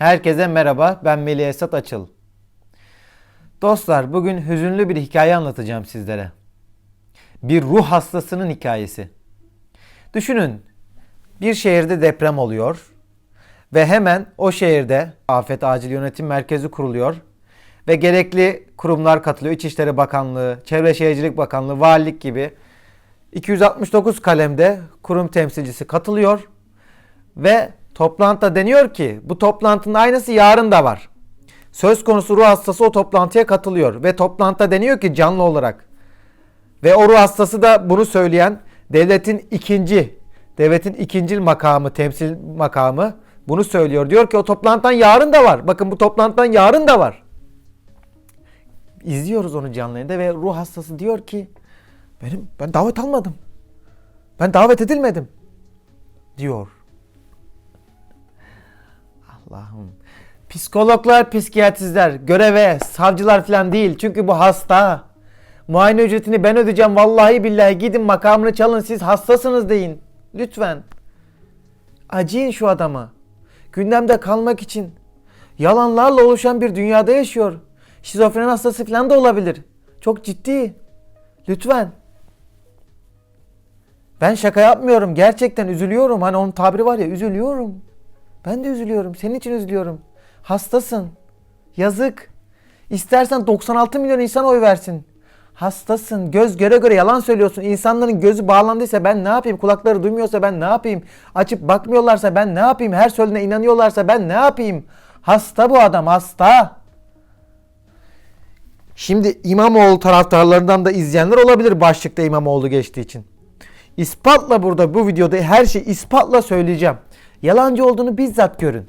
Herkese merhaba, ben Melih Esat Açıl. Dostlar, bugün hüzünlü bir hikaye anlatacağım sizlere. Bir ruh hastasının hikayesi. Düşünün, bir şehirde deprem oluyor ve hemen o şehirde Afet Acil Yönetim Merkezi kuruluyor ve gerekli kurumlar katılıyor. İçişleri Bakanlığı, Çevre Şehircilik Bakanlığı, Valilik gibi 269 kalemde kurum temsilcisi katılıyor ve toplantıda deniyor ki bu toplantının aynısı yarın da var. Söz konusu ruh hastası o toplantıya katılıyor ve toplantıda deniyor ki canlı olarak. Ve o ruh hastası da bunu söyleyen devletin ikinci, devletin ikinci makamı, temsil makamı bunu söylüyor. Diyor ki o toplantıdan yarın da var. Bakın bu toplantıdan yarın da var. İzliyoruz onu canlı yayında ve ruh hastası diyor ki benim ben davet almadım. Ben davet edilmedim diyor. Allah'ım. Psikologlar, psikiyatristler, göreve, savcılar falan değil. Çünkü bu hasta. Muayene ücretini ben ödeyeceğim. Vallahi billahi gidin makamını çalın siz hastasınız deyin. Lütfen. Acıyın şu adama. Gündemde kalmak için. Yalanlarla oluşan bir dünyada yaşıyor. Şizofren hastası falan da olabilir. Çok ciddi. Lütfen. Ben şaka yapmıyorum. Gerçekten üzülüyorum. Hani onun tabiri var ya üzülüyorum. Ben de üzülüyorum. Senin için üzülüyorum. Hastasın. Yazık. İstersen 96 milyon insan oy versin. Hastasın. Göz göre göre yalan söylüyorsun. İnsanların gözü bağlandıysa ben ne yapayım? Kulakları duymuyorsa ben ne yapayım? Açıp bakmıyorlarsa ben ne yapayım? Her söylediğine inanıyorlarsa ben ne yapayım? Hasta bu adam hasta. Şimdi İmamoğlu taraftarlarından da izleyenler olabilir başlıkta İmamoğlu geçtiği için. İspatla burada bu videoda her şeyi ispatla söyleyeceğim. Yalancı olduğunu bizzat görün.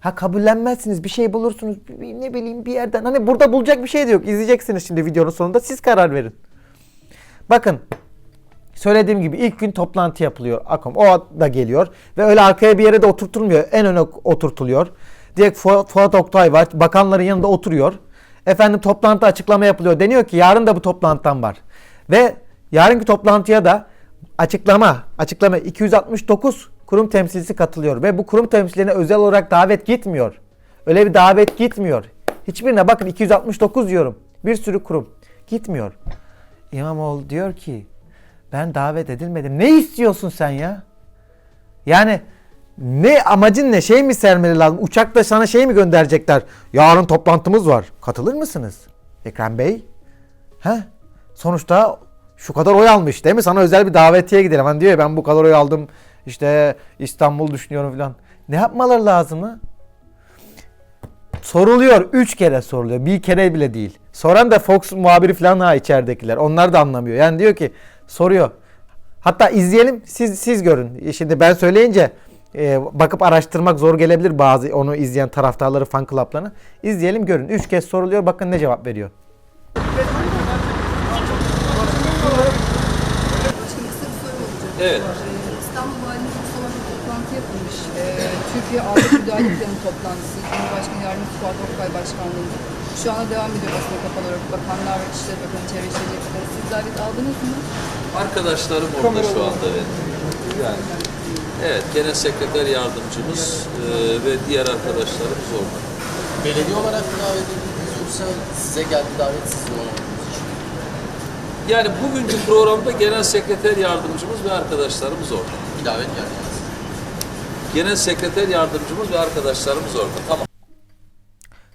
Ha kabullenmezsiniz bir şey bulursunuz ne bileyim bir yerden. Hani burada bulacak bir şey de yok. İzleyeceksiniz şimdi videonun sonunda siz karar verin. Bakın söylediğim gibi ilk gün toplantı yapılıyor. Akom o da geliyor ve öyle arkaya bir yere de oturtulmuyor. En öne oturtuluyor. Direkt Fuat, Fuat Oktay var. Bakanların yanında oturuyor. Efendim toplantı açıklama yapılıyor. Deniyor ki yarın da bu toplantıdan var. Ve yarınki toplantıya da açıklama, açıklama 269 kurum temsilcisi katılıyor ve bu kurum temsilcilerine özel olarak davet gitmiyor. Öyle bir davet gitmiyor. Hiçbirine bakın 269 diyorum. Bir sürü kurum gitmiyor. İmamoğlu diyor ki ben davet edilmedim. Ne istiyorsun sen ya? Yani ne amacın ne? Şey mi sermeli lazım? Uçakta sana şey mi gönderecekler? Yarın toplantımız var. Katılır mısınız? Ekrem Bey? He? Sonuçta şu kadar oy almış değil mi? Sana özel bir davetiye gidelim. Hani diyor ya ben bu kadar oy aldım. İşte İstanbul düşünüyorum falan. Ne yapmaları lazım mı? Soruluyor. Üç kere soruluyor. Bir kere bile değil. Soran da Fox muhabiri falan ha içeridekiler. Onlar da anlamıyor. Yani diyor ki soruyor. Hatta izleyelim siz siz görün. Şimdi ben söyleyince e, bakıp araştırmak zor gelebilir bazı onu izleyen taraftarları fan club'larına. İzleyelim görün. Üç kez soruluyor. Bakın ne cevap veriyor. Evet. İstanbul Valiliği salonu bir toplantı yapılmış. Ee, Türkiye Afet Müdahale Planı toplantısı. Cumhurbaşkanı Yardımcısı Fuat Oktay Başkanlığı'nda. Şu anda devam ediyor basına kapalı olarak. Bakanlar ve İçişleri Bakanı, Çevre Şehircilik Bakanı. Siz davet aldınız mı? Arkadaşlarım orada şu anda evet. Yani, evet, genel sekreter yardımcımız e, ve diğer arkadaşlarımız orada. Belediye olarak mı davet edildiniz yoksa size geldi davet siz mi? Yani bugünkü programda genel sekreter yardımcımız ve arkadaşlarımız orada. Bir davet geldi. Genel sekreter yardımcımız ve arkadaşlarımız orada. Tamam.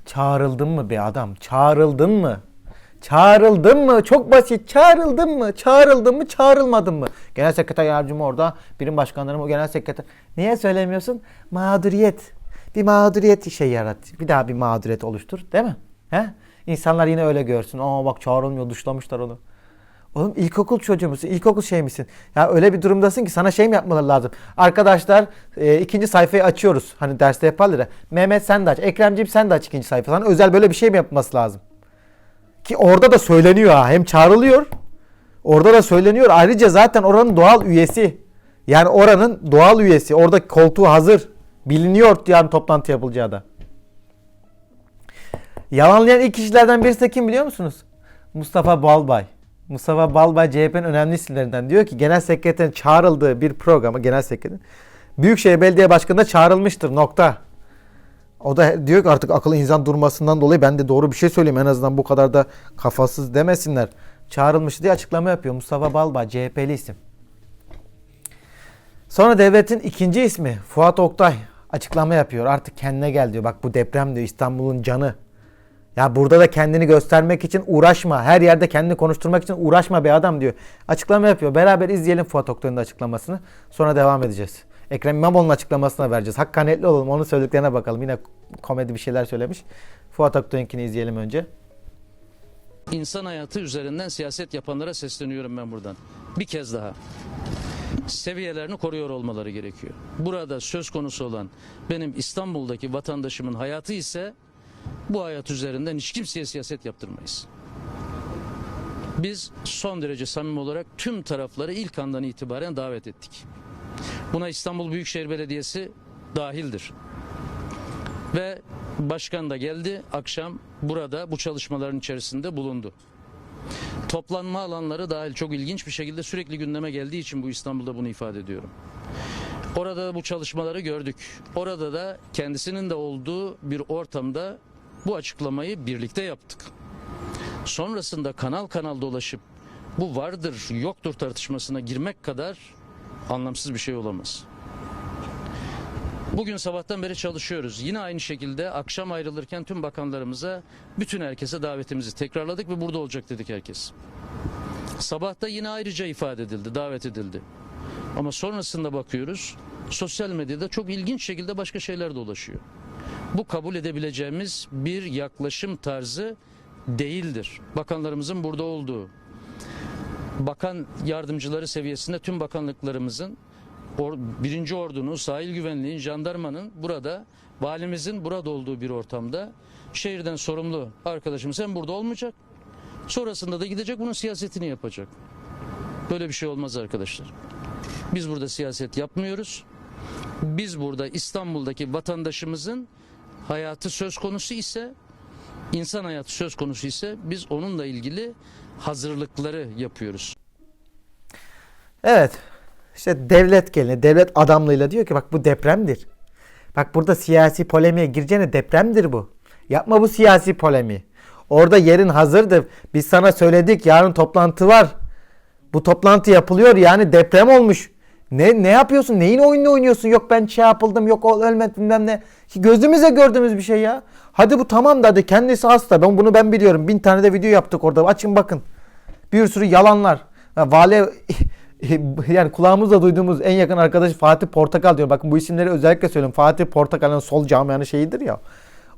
Çağrıldın mı be adam? Çağrıldın mı? Çağrıldın mı? Çok basit. Çağrıldın mı? Çağrıldın mı? Çağrılmadın mı? Genel sekreter yardımcım orada. Birim başkanlarım o genel sekreter. Niye söylemiyorsun? Mağduriyet. Bir mağduriyet işe yarat. Bir daha bir mağduriyet oluştur. Değil mi? He? İnsanlar yine öyle görsün. Aa bak çağrılmıyor. Dışlamışlar onu. Oğlum ilkokul çocuğu musun? İlkokul şey misin? Ya öyle bir durumdasın ki sana şey mi yapmaları lazım? Arkadaşlar e, ikinci sayfayı açıyoruz. Hani derste yaparlar ya. Mehmet sen de aç. Ekremciğim sen de aç ikinci sayfa. Sana özel böyle bir şey mi yapması lazım? Ki orada da söyleniyor ha. Hem çağrılıyor. Orada da söyleniyor. Ayrıca zaten oranın doğal üyesi. Yani oranın doğal üyesi. Orada koltuğu hazır. Biliniyor yani toplantı yapılacağı da. Yalanlayan ilk kişilerden birisi de kim biliyor musunuz? Mustafa Balbay. Mustafa Balbay CHP'nin önemli isimlerinden diyor ki genel sekreterin çağrıldığı bir programa genel sekreter Büyükşehir Belediye Başkanı da çağrılmıştır nokta. O da diyor ki artık akıllı insan durmasından dolayı ben de doğru bir şey söyleyeyim. En azından bu kadar da kafasız demesinler. Çağrılmış diye açıklama yapıyor. Mustafa Balba CHP'li isim. Sonra devletin ikinci ismi Fuat Oktay açıklama yapıyor. Artık kendine gel diyor. Bak bu deprem diyor İstanbul'un canı. Ya burada da kendini göstermek için uğraşma. Her yerde kendini konuşturmak için uğraşma be adam diyor. Açıklama yapıyor. Beraber izleyelim Fuat Oktay'ın açıklamasını. Sonra devam edeceğiz. Ekrem İmamoğlu'nun açıklamasına vereceğiz. Hakkaniyetli olalım. Onun söylediklerine bakalım. Yine komedi bir şeyler söylemiş. Fuat Oktay'ınkini izleyelim önce. İnsan hayatı üzerinden siyaset yapanlara sesleniyorum ben buradan. Bir kez daha. Seviyelerini koruyor olmaları gerekiyor. Burada söz konusu olan benim İstanbul'daki vatandaşımın hayatı ise bu hayat üzerinden hiç kimseye siyaset yaptırmayız. Biz son derece samimi olarak tüm tarafları ilk andan itibaren davet ettik. Buna İstanbul Büyükşehir Belediyesi dahildir. Ve başkan da geldi akşam burada bu çalışmaların içerisinde bulundu. Toplanma alanları dahil çok ilginç bir şekilde sürekli gündeme geldiği için bu İstanbul'da bunu ifade ediyorum. Orada da bu çalışmaları gördük. Orada da kendisinin de olduğu bir ortamda bu açıklamayı birlikte yaptık. Sonrasında kanal kanal dolaşıp bu vardır yoktur tartışmasına girmek kadar anlamsız bir şey olamaz. Bugün sabahtan beri çalışıyoruz. Yine aynı şekilde akşam ayrılırken tüm bakanlarımıza, bütün herkese davetimizi tekrarladık ve burada olacak dedik herkes. Sabahta yine ayrıca ifade edildi, davet edildi. Ama sonrasında bakıyoruz, sosyal medyada çok ilginç şekilde başka şeyler dolaşıyor. Bu kabul edebileceğimiz bir yaklaşım tarzı değildir. Bakanlarımızın burada olduğu, bakan yardımcıları seviyesinde tüm bakanlıklarımızın birinci ordunun, sahil güvenliğin, jandarmanın burada, valimizin burada olduğu bir ortamda şehirden sorumlu arkadaşımız hem burada olmayacak, sonrasında da gidecek bunun siyasetini yapacak. Böyle bir şey olmaz arkadaşlar. Biz burada siyaset yapmıyoruz. Biz burada İstanbul'daki vatandaşımızın hayatı söz konusu ise, insan hayatı söz konusu ise biz onunla ilgili hazırlıkları yapıyoruz. Evet. İşte devlet gelini, devlet adamlığıyla diyor ki bak bu depremdir. Bak burada siyasi polemiğe gireceğine depremdir bu. Yapma bu siyasi polemiği. Orada yerin hazırdır. Biz sana söyledik yarın toplantı var. Bu toplantı yapılıyor yani deprem olmuş. Ne ne yapıyorsun? Neyin oyununu oynuyorsun? Yok ben şey yapıldım, yok o ölmedi bilmem ne. Ki Gözümüze gördüğümüz bir şey ya. Hadi bu tamam da hadi kendisi hasta. Ben bunu ben biliyorum. Bin tane de video yaptık orada. Açın bakın. Bir sürü yalanlar. Ha, vali yani kulağımızla duyduğumuz en yakın arkadaş Fatih Portakal diyor. Bakın bu isimleri özellikle söylüyorum. Fatih Portakal'ın sol camianın şeyidir ya.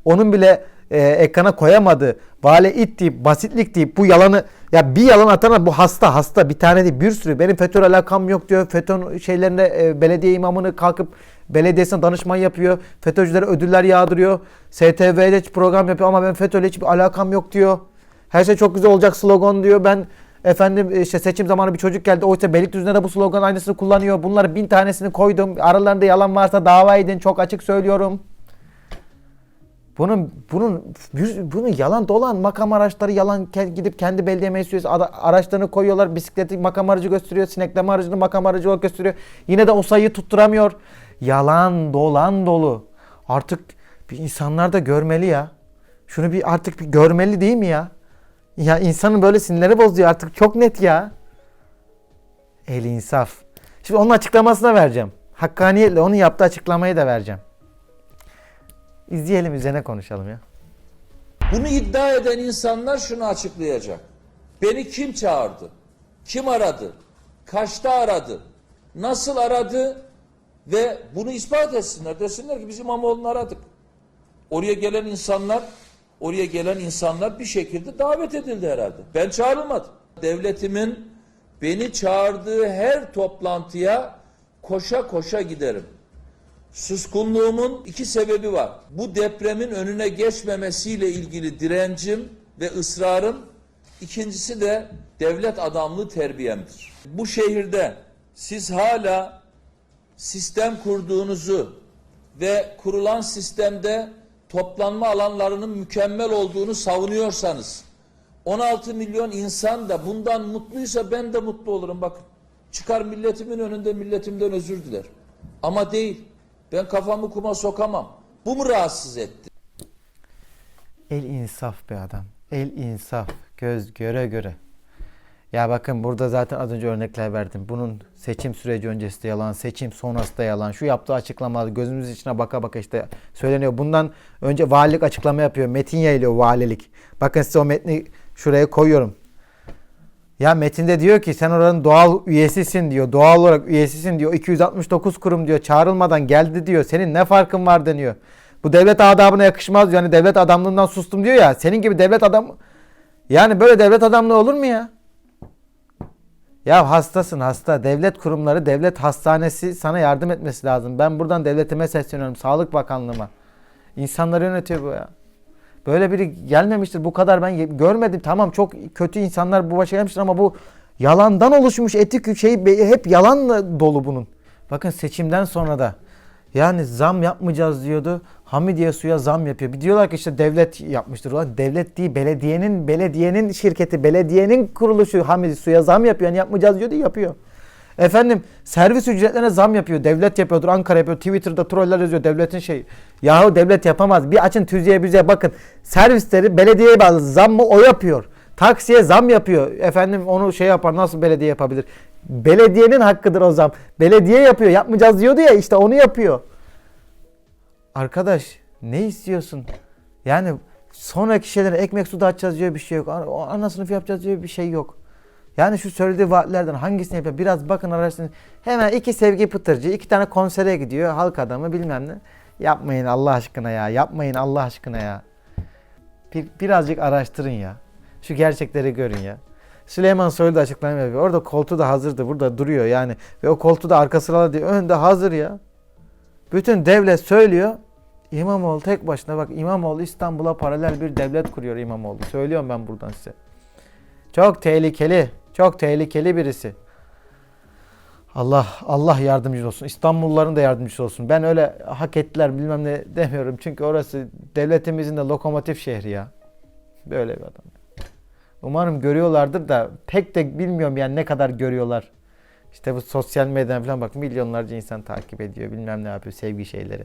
Onun bile e, ekrana koyamadı. Vali it deyip basitlik deyip bu yalanı ya bir yalan atana bu hasta hasta bir tane değil bir sürü benim FETÖ alakam yok diyor. FETÖ şeylerine e, belediye imamını kalkıp belediyesine danışman yapıyor. FETÖ'cülere ödüller yağdırıyor. STV'de program yapıyor ama ben FETÖ'yle hiçbir alakam yok diyor. Her şey çok güzel olacak slogan diyor. Ben efendim işte seçim zamanı bir çocuk geldi. Oysa Beylikdüzü'nde de bu slogan aynısını kullanıyor. Bunları bin tanesini koydum. Aralarında yalan varsa dava edin. Çok açık söylüyorum. Bunun bunun bunun yalan dolan makam araçları yalan gidip kendi belediye meclis araçlarını koyuyorlar. Bisikleti makam aracı gösteriyor. Sinekleme aracını makam aracı olarak gösteriyor. Yine de o sayıyı tutturamıyor. Yalan dolan dolu. Artık bir insanlar da görmeli ya. Şunu bir artık bir görmeli değil mi ya? Ya insanın böyle sinirleri bozuyor artık çok net ya. El insaf. Şimdi onun açıklamasına vereceğim. Hakkaniyetle onun yaptığı açıklamayı da vereceğim. İzleyelim üzerine konuşalım ya. Bunu iddia eden insanlar şunu açıklayacak. Beni kim çağırdı? Kim aradı? Kaçta aradı? Nasıl aradı? Ve bunu ispat etsinler. Desinler ki biz İmamoğlu'nu aradık. Oraya gelen insanlar oraya gelen insanlar bir şekilde davet edildi herhalde. Ben çağrılmadım. Devletimin beni çağırdığı her toplantıya koşa koşa giderim. Suskunluğumun iki sebebi var. Bu depremin önüne geçmemesiyle ilgili direncim ve ısrarım. İkincisi de devlet adamlığı terbiyemdir. Bu şehirde siz hala sistem kurduğunuzu ve kurulan sistemde toplanma alanlarının mükemmel olduğunu savunuyorsanız 16 milyon insan da bundan mutluysa ben de mutlu olurum bakın. Çıkar milletimin önünde milletimden özür diler. Ama değil. Ben kafamı kuma sokamam. Bu mu rahatsız etti? El insaf be adam. El insaf. Göz göre göre. Ya bakın burada zaten az önce örnekler verdim. Bunun seçim süreci öncesi de yalan, seçim sonrası da yalan. Şu yaptığı açıklamalar gözümüz içine baka baka işte söyleniyor. Bundan önce valilik açıklama yapıyor. Metin yayılıyor valilik. Bakın size o metni şuraya koyuyorum. Ya metinde diyor ki sen oranın doğal üyesisin diyor. Doğal olarak üyesisin diyor. 269 kurum diyor. Çağrılmadan geldi diyor. Senin ne farkın var deniyor. Bu devlet adabına yakışmaz diyor. Yani devlet adamlığından sustum diyor ya. Senin gibi devlet adam... Yani böyle devlet adamlığı olur mu ya? Ya hastasın hasta. Devlet kurumları, devlet hastanesi sana yardım etmesi lazım. Ben buradan devletime sesleniyorum. Sağlık Bakanlığıma. İnsanları yönetiyor bu ya. Böyle biri gelmemiştir. Bu kadar ben görmedim. Tamam çok kötü insanlar bu başa gelmiştir ama bu yalandan oluşmuş etik şey hep yalanla dolu bunun. Bakın seçimden sonra da yani zam yapmayacağız diyordu. Hamidiye suya zam yapıyor. Bir diyorlar ki işte devlet yapmıştır. Ulan devlet değil belediyenin belediyenin şirketi belediyenin kuruluşu Hamidi suya zam yapıyor. Yani yapmayacağız diyordu yapıyor. Efendim servis ücretlerine zam yapıyor. Devlet yapıyordur. Ankara yapıyor. Twitter'da troller yazıyor. Devletin şey. Yahu devlet yapamaz. Bir açın tüzüğe bize bakın. Servisleri belediyeye bağlı. Zam mı o yapıyor. Taksiye zam yapıyor. Efendim onu şey yapar. Nasıl belediye yapabilir? Belediyenin hakkıdır o zam. Belediye yapıyor. Yapmayacağız diyordu ya işte onu yapıyor. Arkadaş ne istiyorsun? Yani sonraki şeylere ekmek su dağıtacağız diye bir şey yok. Ana- sınıfı yapacağız diye bir şey yok. Yani şu söylediği vaatlerden hangisini yapıyor? Biraz bakın araştırın. Hemen iki sevgi pıtırcı, iki tane konsere gidiyor. Halk adamı bilmem ne. Yapmayın Allah aşkına ya. Yapmayın Allah aşkına ya. Bir, birazcık araştırın ya. Şu gerçekleri görün ya. Süleyman Soylu da açıklama yapıyor. Orada koltuğu da hazırdı. Burada duruyor yani. Ve o koltuğu da arka sırada diyor. Önde hazır ya. Bütün devlet söylüyor. İmamoğlu tek başına bak İmamoğlu İstanbul'a paralel bir devlet kuruyor İmamoğlu. Söylüyorum ben buradan size. Çok tehlikeli. Çok tehlikeli birisi. Allah Allah yardımcı olsun. İstanbulluların da yardımcısı olsun. Ben öyle hak ettiler bilmem ne demiyorum. Çünkü orası devletimizin de lokomotif şehri ya. Böyle bir adam. Umarım görüyorlardır da pek de bilmiyorum yani ne kadar görüyorlar. İşte bu sosyal medyadan falan bak milyonlarca insan takip ediyor. Bilmem ne yapıyor sevgi şeyleri.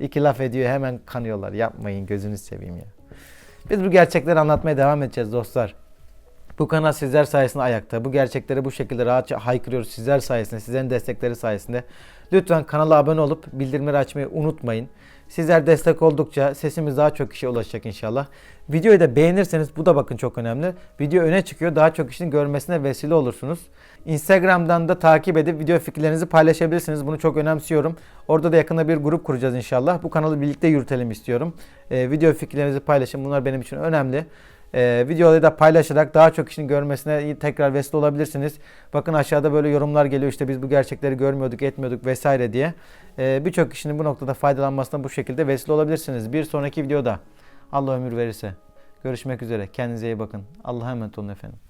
İki laf ediyor hemen kanıyorlar. Yapmayın gözünüzü seveyim ya. Biz bu gerçekleri anlatmaya devam edeceğiz dostlar. Bu kanal sizler sayesinde ayakta. Bu gerçekleri bu şekilde rahatça haykırıyoruz sizler sayesinde, sizlerin destekleri sayesinde. Lütfen kanala abone olup bildirimleri açmayı unutmayın. Sizler destek oldukça sesimiz daha çok kişiye ulaşacak inşallah. Videoyu da beğenirseniz bu da bakın çok önemli. Video öne çıkıyor. Daha çok kişinin görmesine vesile olursunuz. Instagram'dan da takip edip video fikirlerinizi paylaşabilirsiniz. Bunu çok önemsiyorum. Orada da yakında bir grup kuracağız inşallah. Bu kanalı birlikte yürütelim istiyorum. Ee, video fikirlerinizi paylaşın. Bunlar benim için önemli. Ee, videoyu da paylaşarak daha çok kişinin görmesine tekrar vesile olabilirsiniz. Bakın aşağıda böyle yorumlar geliyor işte biz bu gerçekleri görmüyorduk etmiyorduk vesaire diye. Ee, Birçok kişinin bu noktada faydalanmasına bu şekilde vesile olabilirsiniz. Bir sonraki videoda Allah ömür verirse görüşmek üzere. Kendinize iyi bakın. Allah'a emanet olun efendim.